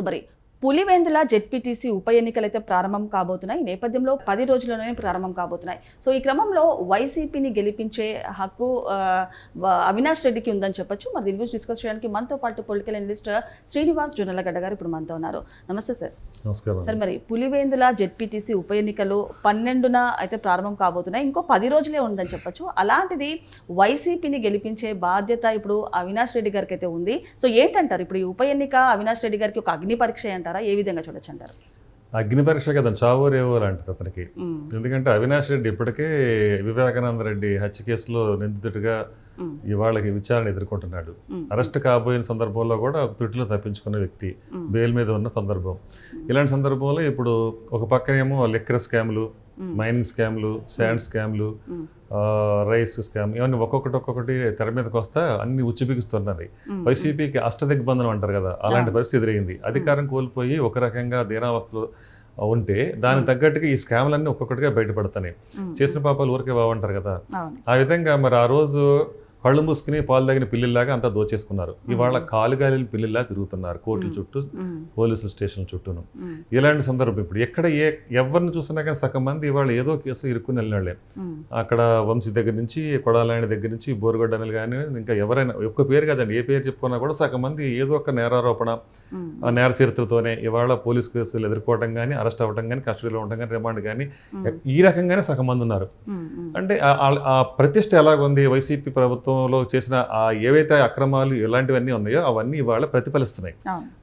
So మరి Pulivendula ZPTC ఉప ఎన్నికలు అయితే ప్రారంభం కాబోతున్నాయి నేపథ్యంలో పది రోజుల్లోనే ప్రారంభం కాబోతున్నాయి. సో ఈ క్రమంలో వైసీపీని గెలిపించే హక్కు అవినాష్ రెడ్డికి ఉందని చెప్పొచ్చు. మరి దీని గురించి డిస్కస్ చేయడానికి మనతో పాటు పొలిటికల్ అనలిస్ట్ శ్రీనివాస్ జొన్నలగడ్డ గారు ఇప్పుడు మనతో ఉన్నారు. నమస్తే సార్. నమస్కారం సార్ మరి పులివేందుల జెడ్పీటీసీ ఉప ఎన్నికలు పన్నెండున అయితే ప్రారంభం కాబోతున్నాయి. ఇంకో పది రోజులే ఉందని చెప్పొచ్చు. అలాంటిది వైసీపీని గెలిపించే బాధ్యత ఇప్పుడు అవినాష్ రెడ్డి గారికి అయితే ఉంది. సో ఏంటంటారు? ఇప్పుడు ఈ ఉప ఎన్నిక అవినాష్ రెడ్డి గారికి ఒక అగ్ని పరీక్ష అంటారా. ఏ విధంగా చూడొచ్చు అంటారు అగ్ని పరీక్ష కదా చావో రేవో లాంటిది అతనికి. ఎందుకంటే అవినాష్ రెడ్డి ఇప్పటికే వివేకానంద రెడ్డి హత్య కేసులో నిందితుడిగా. ఇవాళకి విచారణ ఎదుర్కొంటున్నాడు. అరెస్ట్ కాబోయిన సందర్భంలో కూడా ఒక తుటిలో తప్పించుకున్న వ్యక్తి. బెయిల్ మీద ఉన్న సందర్భం ఇలాంటి సందర్భంలో ఇప్పుడు ఒక పక్కనేమో లిక్కర్ స్కామ్లు. మైనింగ్ స్కామ్లు శాండ్ స్కామ్లు రైస్ స్కామ్ ఇవన్నీ ఒక్కొక్కటి ఒక్కొక్కటి తెర మీదకి వస్తా అన్ని ఉచ్చిబిగుస్తున్నది మ్మ్. వైసీపీకి అష్టదిగ్బంధనం అంటారు కదా అలాంటి పరిస్థితి ఎదురైంది. అధికారం కోల్పోయి ఒక రకంగా దీనావస్థలో ఉంటే దానికి తగ్గట్టుగా ఈ స్కామ్లన్నీ ఒక్కొక్కటిగా బయటపడుతున్నాయి మ్మ్. చేసిన పాపాలు ఊరికే బాగుంటారు కదా. ఆ విధంగా మరి ఆ రోజు కళ్ళు మూసుకుని పాలు తగిన పిల్లిలాగా అంతా దోచేసుకున్నారు. ఇవాళ కాలుగాలిన పిల్లిలా తిరుగుతున్నారు కోర్టుల చుట్టూ. పోలీసుల స్టేషన్ చుట్టూను. ఇలాంటి సందర్భం ఇప్పుడు ఎక్కడ ఏ ఎవరిని చూసినా కానీ సగం మంది ఇవాళ ఏదో కేసులో ఇరుక్కుని వెళ్ళినాళ్ళే మ్మ్. అక్కడ వంశీ దగ్గర నుంచి కొడాలాయన దగ్గర నుంచి బోరుగడ్డ అనిల్ కానీ ఇంకా ఎవరైనా ఒక్క పేరు కదండి ఏ పేరు చెప్పుకున్నా కూడా సగం మంది ఏదో ఒక నేరారోపణ నేర చరిత్రతోనే ఇవాళ పోలీస్ కేసులు ఎదుర్కోవడం కానీ అరెస్ట్ అవ్వడం కానీ కస్టడీలో ఉండడం కానీ రిమాండ్ కానీ ఈ రకంగానే సగం మంది ఉన్నారు. అంటే ఆ- ప్రతిష్ట ఎలాగుంది? వైసీపీ ప్రభుత్వంలో చేసిన ఆ ఏవైతే అక్రమాలు ఎలాంటివన్నీ ఉన్నాయో అవన్నీ ఇవాళ ప్రతిఫలిస్తున్నాయి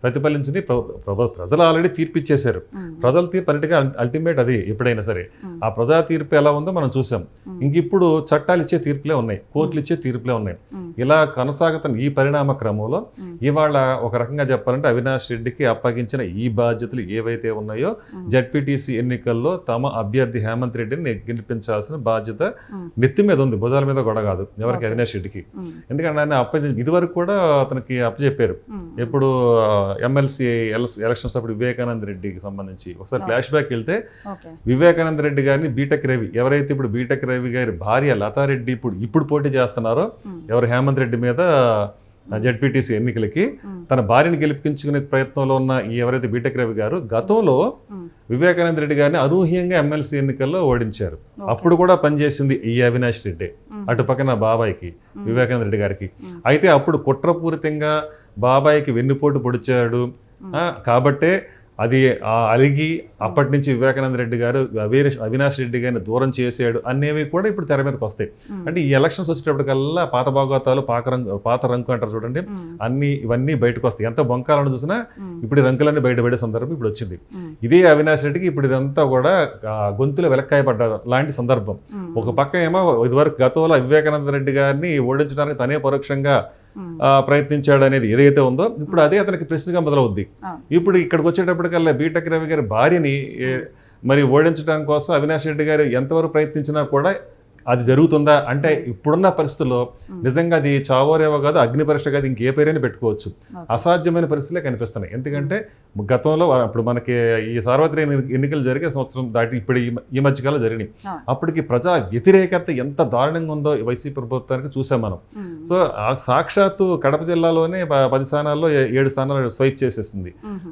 ప్రతిఫలించి ప్ర- ప్ర- ప్రజలు ఆల్రెడీ తీర్పు ఇచ్చేశారు. ప్రజల తీర్పు అన్నిటిగా అల్టిమేట్ అది ఎప్పుడైనా సరే. ఆ ప్రజా తీర్పు ఎలా ఉందో మనం చూసాం. ఇంక ఇప్పుడు చట్టాలు ఇచ్చే తీర్పులే ఉన్నాయి కోర్టులు ఇచ్చే తీర్పులే ఉన్నాయి. ఇలా కొనసాగుతున్న ఈ పరిణామ క్రమంలో. ఇవాళ ఒక రకంగా చెప్పాలంటే అవినాష్ రెడ్డికి అప్పగించిన ఈ బాధ్యతలు ఏవైతే ఉన్నాయో. జడ్పీటీసీ ఎన్నికల్లో తమ అభ్యర్థి హేమంత్ రెడ్డిని గెలిపించాల్సిన బాధ్యత. నెత్తి మీద ఉంది భుజాల మీద కూడా కాదు ఎవరికి. అవినాష్ రెడ్డికి. ఎందుకంటే ఆయన అప్ప ఇదివరకు కూడా అతనికి అప్పచెప్పారు. ఎప్పుడు ఎమ్మెల్సీ ఎలక్షన్స్ అప్పుడు వివేకానంద రెడ్డికి సంబంధించి ఒకసారి. ఫ్లాష్ బ్యాక్ వెళ్తే వివేకానంద రెడ్డి గారిని బీటెక్ రవి ఎవరైతే ఇప్పుడు బీటెక్ రవి గారి భార్య లతారెడ్డి ఇప్పుడు ఇప్పుడు పోటీ చేస్తున్నారో. ఎవరు హేమంత్ రెడ్డి మీద జడ్పీటీసీ ఎన్నికలకి. తన భార్యని గెలిపించుకునే ప్రయత్నంలో ఉన్న ఈ ఎవరైతే బీటెక్ రవి గారు గతంలో. వివేకానంద రెడ్డి గారిని అనూహ్యంగా ఎమ్మెల్సీ ఎన్నికల్లో ఓడించారు. అప్పుడు కూడా పనిచేసింది ఈ అవినాష్ రెడ్డి. అటు పక్కన బాబాయ్కి వివేకానంద రెడ్డి గారికి. అయితే అప్పుడు కుట్రపూరితంగా బాబాయ్కి వెన్నుపోటు పొడిచాడు కాబట్టే అది ఆ అలిగి అప్పటి నుంచి వివేకానంద రెడ్డి గారు అవినాష్ అవినాష్ రెడ్డి గారిని దూరం చేసాడు అనేవి కూడా ఇప్పుడు తెర మీదకి వస్తాయి. అంటే ఈ ఎలక్షన్స్ వచ్చేటప్పటికల్లా పాత భాగవతాలు పాత రంగు పాత రంకు అంటారు చూడండి. అన్ని ఇవన్నీ బయటకు వస్తాయి ఎంత బొంకాలను చూసినా. ఇప్పుడు రంకులన్నీ బయటపడే సందర్భం ఇప్పుడు వచ్చింది. ఇదే అవినాష్ రెడ్డికి ఇప్పుడు ఇదంతా కూడా గొంతులో వెలక్కాయపడ్డ లాంటి సందర్భం. ఒక పక్క ఏమో ఇదివరకు గతంలో వివేకానంద రెడ్డి గారిని ఓడించడానికి తనే పరోక్షంగా ప్రయత్నించాడు అనేది ఏదైతే ఉందో ఇప్పుడు అదే అతనికి ప్రశ్నగా మొదలవుద్ది. ఇప్పుడు ఇక్కడికి వచ్చేటప్పటికల్లా బీటెక్ రవి గారి భార్యని మరి ఓడించడం కోసం అవినాష్ రెడ్డి గారు ఎంతవరకు ప్రయత్నించినా కూడా అది జరుగుతుందా? అంటే ఇప్పుడున్న పరిస్థితుల్లో నిజంగా అది చావోరేవో కాదు అగ్ని పరీక్ష కాదు ఇంకే పేరైనా పెట్టుకోవచ్చు. అసాధ్యమైన పరిస్థితులే కనిపిస్తున్నాయి. ఎందుకంటే గతంలో అప్పుడు మనకి ఈ సార్వత్రిక ఎన్ని- ఎన్నికలు జరిగే సంవత్సరం దాటి ఇప్పుడు ఈ మధ్యకాలం జరిగినాయి. అప్పటికి ప్రజా వ్యతిరేకత ఎంత దారుణంగా ఉందో వైసీపీ ప్రభుత్వానికి చూసాం మనం. సో సాక్షాత్తు కడప జిల్లాలోనే పది స్థానాల్లో ఏడు స్థానాలు స్వైప్.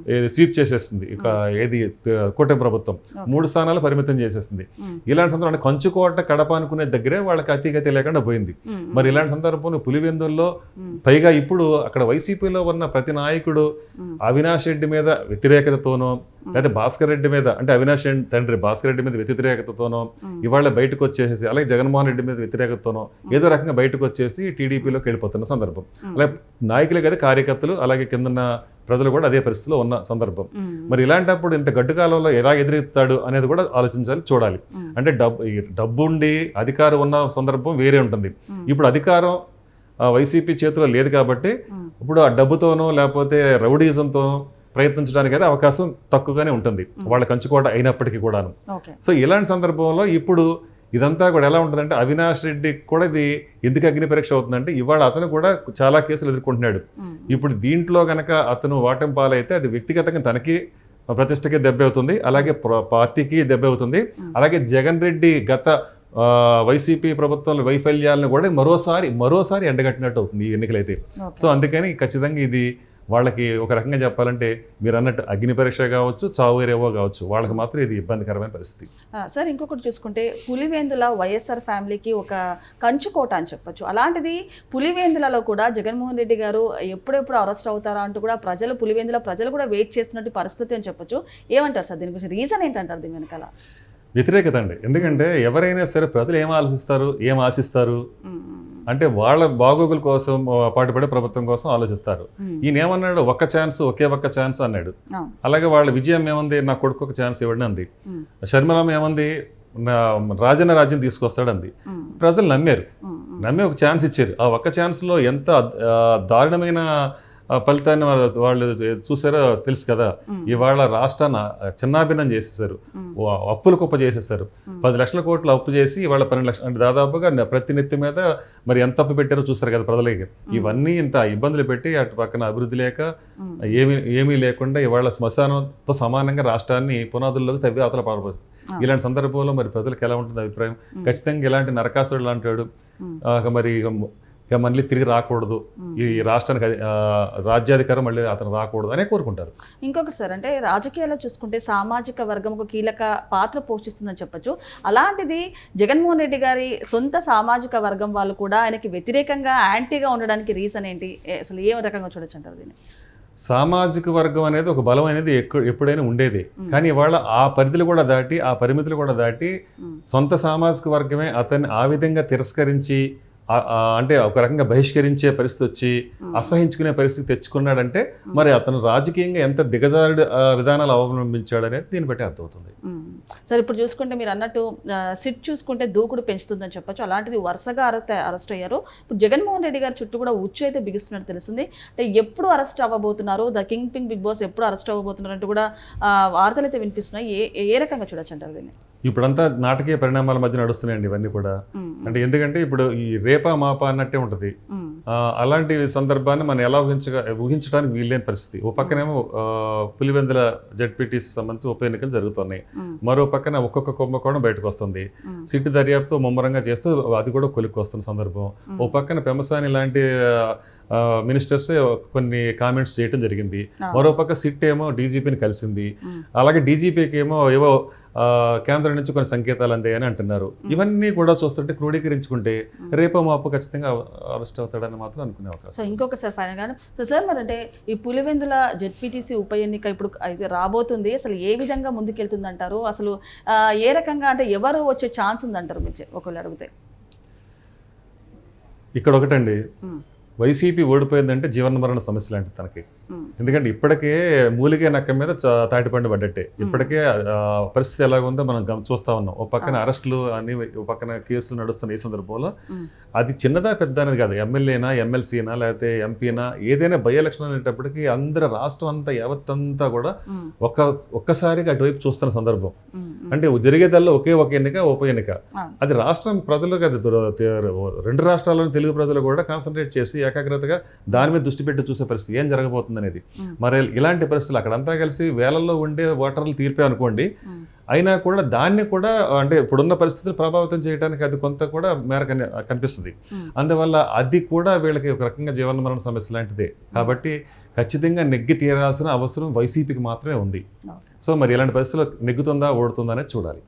ఏది స్వీప్ చేసేస్తుంది ఇక ఏది కూటమి ప్రభుత్వం. మూడు స్థానాలు పరిమితం చేసేస్తుంది మ్మ్. ఇలాంటి సందర్భంలో కంచుకోట కడప అనుకునే దగ్గరే వాళ్ళకి అతిగతి లేకుండా పోయింది. మరి ఇలాంటి సందర్భంలో పులివెందుల్లో. పైగా ఇప్పుడు అక్కడ వైసీపీలో ఉన్న ప్రతి నాయకుడు. అవినాష్ రెడ్డి మీద వ్యతిరేకతతోనో లేదా భాస్కర్ రెడ్డి మీద అంటే అవినాష్ రెడ్డి తండ్రి భాస్కర్ రెడ్డి మీద వ్యతిరేకతతోనో. ఇవాళ బయటకు వచ్చేసేసి అలాగే జగన్మోహన్ రెడ్డి మీద వ్యతిరేకతోనో ఏదో రకంగా బయటకు వచ్చేసి టీడీపీలోకి వెళ్ళిపోతున్న సందర్భం అలాగే నాయకులే కదా కార్యకర్తలు అలాగే కిందన్న ప్రజలు కూడా అదే పరిస్థితిలో ఉన్న సందర్భం. మరి ఇలాంటప్పుడు ఇంత గడ్డు కాలంలో ఎలా ఎదురెత్తాడు అనేది కూడా ఆలోచించాలి చూడాలి. అంటే డబ్బు డబ్బు ఉండి అధికారం ఉన్న సందర్భం వేరే ఉంటుంది. ఇప్పుడు అధికారం వైసీపీ చేతిలో లేదు కాబట్టి. ఇప్పుడు ఆ డబ్బుతోనో లేకపోతే రౌడీజంతోనో ప్రయత్నించడానికి అయితే అవకాశం తక్కువగానే ఉంటుంది వాళ్ళ కంచుకోట అయినప్పటికీ కూడాను సో ఇలాంటి సందర్భంలో ఇప్పుడు ఇదంతా కూడా ఎలా ఉంటుందంటే అవినాష్ రెడ్డికి కూడా ఇది ఎందుకు అగ్ని పరీక్ష అవుతుందంటే ఇవాళ అతను కూడా చాలా కేసులు ఎదుర్కొంటున్నాడు. ఇప్పుడు దీంట్లో గనక అతను వాటం పాలైతే అది వ్యక్తిగతంగా తనకి ప్రతిష్టకి దెబ్బ అవుతుంది అలాగే ప్ర- పార్టీకి దెబ్బ అవుతుంది. అలాగే జగన్ రెడ్డి గత వైసీపీ ప్రభుత్వంలో వైఫల్యాలను కూడా మరోసారి మరోసారి ఎండగట్టినట్టు అవుతుంది ఈ ఎన్నికలైతే. సో అందుకని ఖచ్చితంగా ఇది వాళ్ళకి ఒక రకంగా చెప్పాలంటే మీరు అన్నట్టు అగ్ని పరీక్ష కావచ్చు చావు రేవో కావచ్చు వాళ్ళకి మాత్రం ఇది ఇబ్బందికరమైన పరిస్థితి. సార్ ఇంకొకటి చూసుకుంటే పులివేందుల వైఎస్ఆర్ ఫ్యామిలీకి ఒక కంచుకోట అని చెప్పొచ్చు. అలాంటిది పులివేందులలో కూడా జగన్మోహన్ రెడ్డి గారు ఎప్పుడెప్పుడు అరెస్ట్ అవుతారా అంటూ కూడా ప్రజలు పులివేందుల ప్రజలు కూడా వెయిట్ చేస్తున్నట్టు పరిస్థితి అని చెప్పొచ్చు. ఏమంటారు సార్ దీని గురించి? రీజన్ ఏంటంటారు దీని వెనకాల? వ్యతిరేకత అండి. ఎందుకంటే ఎవరైనా సరే ప్రజలు ఏం ఆలోచిస్తారు ఏం ఆశిస్తారు? అంటే వాళ్ళ బాగోగుల కోసం పాటుపడే ప్రభుత్వం కోసం ఆలోచిస్తారు. ఈయన ఏమన్నాడు? ఒక్క ఛాన్స్ ఒకే ఒక్క ఛాన్స్ అన్నాడు. అలాగే వాళ్ళ విజయం ఏముంది? నా కొడుకు ఒక ఛాన్స్ ఇవ్వండి అంది. ఉమ్, షర్మిలం ఏముంది? నా రాజన్న రాజ్యం తీసుకొస్తాడు అంది ఉమ్, ప్రజలు నమ్మారు. నమ్మి ఒక ఛాన్స్ ఇచ్చారు. ఆ ఒక్క ఛాన్స్లో ఎంత దారుణమైన ఆ, ఫలితాన్ని వాళ్ళు వాళ్ళు చూసారో తెలుసు కదా. ఇవాళ రాష్ట్రాన్ని చిన్నాభిన్నం చేసేసారు అప్పులు కుప్ప చేసేసారు. పది లక్షల కోట్లు అప్పు చేసి ఇవాళ పన్నెండు లక్షలు అంటే దాదాపుగా ప్రతి నెత్తి మీద మరి ఎంత అప్పు పెట్టారో చూస్తారు కదా ప్రజలకి ఇవన్నీ ఇంత ఇబ్బందులు పెట్టి అటు పక్కన అభివృద్ధి లేక. ఏమీ ఏమీ లేకుండా ఇవాళ శ్మశానంతో సమానంగా రాష్ట్రాన్ని పునాదుల్లోకి తవ్వి అవతల ఆ. ఇలాంటి సందర్భంలో మరి ప్రజలకు ఎలా ఉంటుంది అభిప్రాయం ఖచ్చితంగా ఇలాంటి నరకాసురుడు. ఆ, ఇక మరి ఇక మళ్ళీ తిరిగి రాకూడదు. ఈ రాష్ట్రానికి రాజ్యాధికారం మళ్ళీ అతను రాకూడదు అనే కోరుకుంటారు. ఇంకొకటి సార్ అంటే రాజకీయాల్లో చూసుకుంటే సామాజిక వర్గం ఒక కీలక పాత్ర పోషిస్తుందని చెప్పొచ్చు. అలాంటిది జగన్మోహన్ రెడ్డి గారి సొంత సామాజిక వర్గం వాళ్ళు కూడా ఆయనకి వ్యతిరేకంగా యాంటీగా ఉండడానికి రీజన్ ఏంటి? అసలు ఏ రకంగా చూడొచ్చు అంటారు దీన్ని? సామాజిక వర్గం అనేది ఒక బలం అనేది ఎప్పుడైనా ఉండేది. కానీ ఇవాళ ఆ పరిధులు కూడా దాటి ఆ పరిమితులు కూడా దాటి. సొంత సామాజిక వర్గమే అతన్ని ఆ విధంగా తిరస్కరించి అంటే ఒక రకంగా బహిష్కరించే పరిస్థితి వచ్చి అసహించుకునే పరిస్థితి తెచ్చుకున్నాడంటే మరి అతను రాజకీయంగా ఎంత దిగజారుడు విధానాలు అవలంబించాడు అనేది దీన్ని బట్టి అర్థమవుతుంది. సార్ ఇప్పుడు చూసుకుంటే మీరు అన్నట్టు సిట్ చూసుకుంటే దూకుడు పెంచుతుందని చెప్పొచ్చు. అలాంటిది వరుసగా అరెస్ట్ అరెస్ట్ అయ్యారు. ఇప్పుడు జగన్మోహన్ రెడ్డి గారి చుట్టూ కూడా ఉచ్చు అయితే బిగుస్తున్నట్టు తెలుస్తుంది. అంటే ఎప్పుడు అరెస్ట్ అవ్వబోతున్నారు? The kingpin big boss ఎప్పుడు అరెస్ట్ అవ్వబోతున్నారు అంటూ కూడా ఆ, వార్తలు అయితే వినిపిస్తున్నాయి. ఏ ఏ రకంగా చూడొచ్చు అంటారు దీన్ని? ఇప్పుడంతా నాటకీయ పరిణామాల మధ్య నడుస్తున్నాయండి ఇవన్నీ కూడా. అంటే ఎందుకంటే ఇప్పుడు ఈ రేపా మాపా అన్నట్టే ఉంటుంది. అలాంటి సందర్భాన్ని మనం ఎలా ఊహించగా ఊహించడానికి వీల్లేని పరిస్థితి. ఓ పక్కనేమో పులివెందుల జడ్పీటీసీ సంబంధించి ఉప ఎన్నికలు జరుగుతున్నాయి. మరో పక్కన ఒక్కొక్క కుంభకోణం బయటకు వస్తుంది. సిట్టు దర్యాప్తు ముమ్మరంగా చేస్తూ అది కూడా కొలిక్కి వస్తున్న సందర్భం ఓ పక్కన పెమసాని లాంటి మినిస్టర్స్ కొన్ని కామెంట్స్ చేయడం జరిగింది. ఆ. మరో పక్క సిట్ ఏమో డీజీపీని కలిసింది. అలాగే డీజీపీకి ఏమో ఏవో కేంద్రం నుంచి కొన్ని సంకేతాలు అందాయని అంటున్నారు. ఇవన్నీ కూడా చూస్తుంటే క్రోడీకరించుకుంటే రేపో మాపు ఖచ్చితంగా అరెస్ట్ అవుతాడని మాత్రం అనుకునే అవకాశం సో ఇంకొక సార్ ఫైనల్గా సో సార్ మరి అంటే ఈ పులివెందుల జెడ్పీటీసీ ఉప ఎన్నిక ఇప్పుడు అయితే రాబోతుంది. అసలు ఏ విధంగా ముందుకెళ్తుంది అంటారు అసలు ఏ రకంగా అంటే ఎవరు వచ్చే ఛాన్స్ ఉందంటారు మీరు ఒకవేళ అడిగితే? ఇక్కడ ఒకటండి. వైసీపీ ఓడిపోయిందంటే జీవన మరణ సమస్య లాంటిది తనకి. ఎందుకంటే ఇప్పటికే మూలిగే నక్క మీద తాటిపండు పడ్డట్టే ఇప్పటికే పరిస్థితి ఎలాగ ఉందో మనం చూస్తా ఉన్నాం ఓ పక్కన అరెస్టులు అన్ని ఓ పక్కన కేసులు నడుస్తున్న ఈ సందర్భంలో. అది చిన్నదా పెద్ద అనేది కాదు ఎమ్మెల్యేనా ఎమ్మెల్సీనా లేకపోతే ఎంపీనా ఏదైనా బై ఎలక్షన్ అనేటప్పటికి అందరు రాష్ట్రం అంతా యావత్తంతా కూడా. ఒక్క ఒక్కసారిగా అటువైపు చూస్తున్న సందర్భం. అంటే జరిగేదల్లో ఒకే ఒక ఎన్నిక ఉప ఎన్నిక. అది రాష్ట్రం దుర- తే- రెండు రాష్ట్రాల్లోని తెలుగు ప్రజలు కూడా కాన్సన్ట్రేట్ చేసి ఏకాగ్రతగా దాని మీద దృష్టి పెట్టి చూసే పరిస్థితి ఏం జరగబోతుంది అనేది. మరి ఇలాంటి పరిస్థితులు అక్కడంతా కలిసి వేలల్లో ఉండే ఓటర్లు తీర్పే అనుకోండి. అయినా కూడా దాన్ని కూడా అంటే ఇప్పుడున్న పరిస్థితులు ప్రభావితం చేయడానికి అది కొంత కూడా మేర కని- కనిపిస్తుంది. అందువల్ల అది కూడా వీళ్ళకి ఒక రకంగా జీవన మరణ సమస్య లాంటిదే కాబట్టి ఖచ్చితంగా నెగ్గి తీరాల్సిన అవసరం వైసీపీకి మాత్రమే ఉంది. సో మరి ఇలాంటి పరిస్థితుల్లో నెగ్గుతుందా ఓడుతుందా అనేది చూడాలి